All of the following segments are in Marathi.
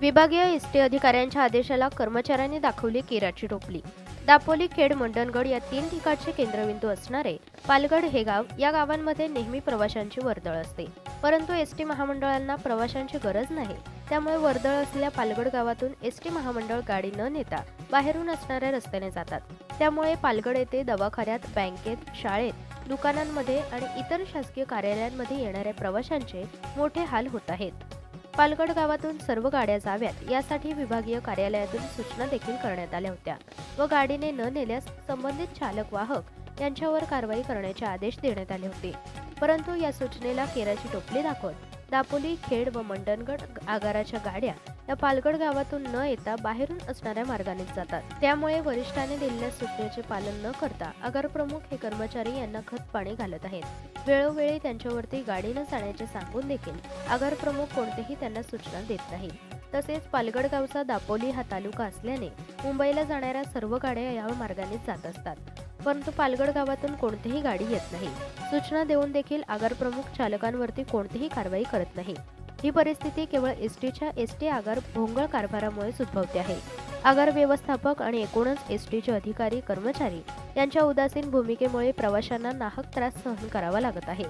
विभागीय एसटी अधिकाऱ्यांच्या आदेशाला कर्मचाऱ्यांनी दाखवली केराची टोपली. दापोली खेड मंडणगड या तीन ठिकाणचे केंद्रबिंदू असणारे पालगड हे गाव या गावांमध्ये नेहमी प्रवाशांची वर्दळ असते. परंतु एस टी महामंडळांना प्रवाशांची गरज नाही. त्यामुळे वर्दळ असलेल्या पालगड गावातून एस टी महामंडळ गाडी न नेता बाहेरून असणाऱ्या रस्त्याने जातात. त्यामुळे पालगड येथे दवाखान्यात बँकेत शाळेत दुकानांमध्ये आणि इतर शासकीय कार्यालयांमध्ये येणाऱ्या प्रवाशांचे मोठे हाल होत आहेत. पालगड गावातून सर्व गाड्या जाव्यात यासाठी विभागीय कार्यालयातून सूचना देखील करण्यात आल्या होत्या व गाडीने न नेल्यास संबंधित चालक वाहक यांच्यावर कारवाई करण्याचे आदेश देण्यात आले होते. परंतु या सूचनेला केराची टोपली दाखवत दापोली खेड व मंडणगड आगाराच्या गाड्या या पालगड गावातून न येता बाहेरून असणाऱ्या मार्गानेच जातात. त्यामुळे वरिष्ठाने दिलेल्या सूचनेचे पालन न करता आगार प्रमुख हे कर्मचारी यांना खत पाणी घालत आहेत. वेळोवेळी त्यांच्यावरती गाडी न जाण्याचे सांगून देखील आगार प्रमुख कोणतेही त्यांना सूचना देत नाही. तसेच पालगड गावचा दापोली हा तालुका असल्याने मुंबईला जाणाऱ्या सर्व गाड्या या मार्गाने जात असतात. परंतु पालगड गावातून कोणतीही गाडी येत नाही. सूचना देऊन देखील आगार प्रमुख चालकांवरती कोणतीही कारवाई करत नाही. ही परिस्थिती केवळ एस टीच्या एस टी आगार भोंगळ कारभारामुळेच उद्भवते आहे. आगार व्यवस्थापक आणि एकूणच एस टीचे अधिकारी कर्मचारी यांच्या उदासीन भूमिकेमुळे प्रवाशांना नाहक त्रास सहन करावा लागत आहे.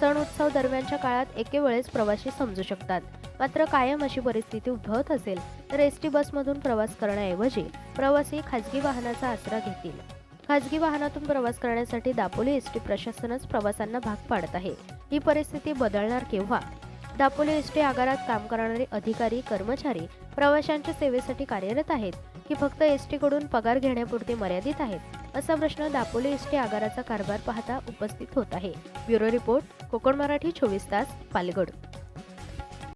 सण उत्सव दरम्यानच्या काळात एके वेळेस प्रवासी समजू शकतात. मात्र कायम अशी परिस्थिती उद्भवत असेल तर एस टी बसमधून प्रवास करण्याऐवजी प्रवासी खाजगी वाहनाचा आसरा घेतील. खाजगी वाहनातून प्रवास करण्यासाठी दापोली एस टी प्रशासनच प्रवासांना भाग पाडत आहे. ही परिस्थिती बदलणार केव्हा? दापोली एस टी आगारात काम करणारे अधिकारी कर्मचारी प्रवाशांच्या सेवेसाठी कार्यरत आहेत की फक्त एसकडून पगार घेण्यापुरते मर्यादित आहेत असा प्रश्न दापोली एस टी आगाराचा कारभार पाहता उपस्थित होत आहे. ब्युरो रिपोर्ट कोकण मराठी चोवीस तास पालगड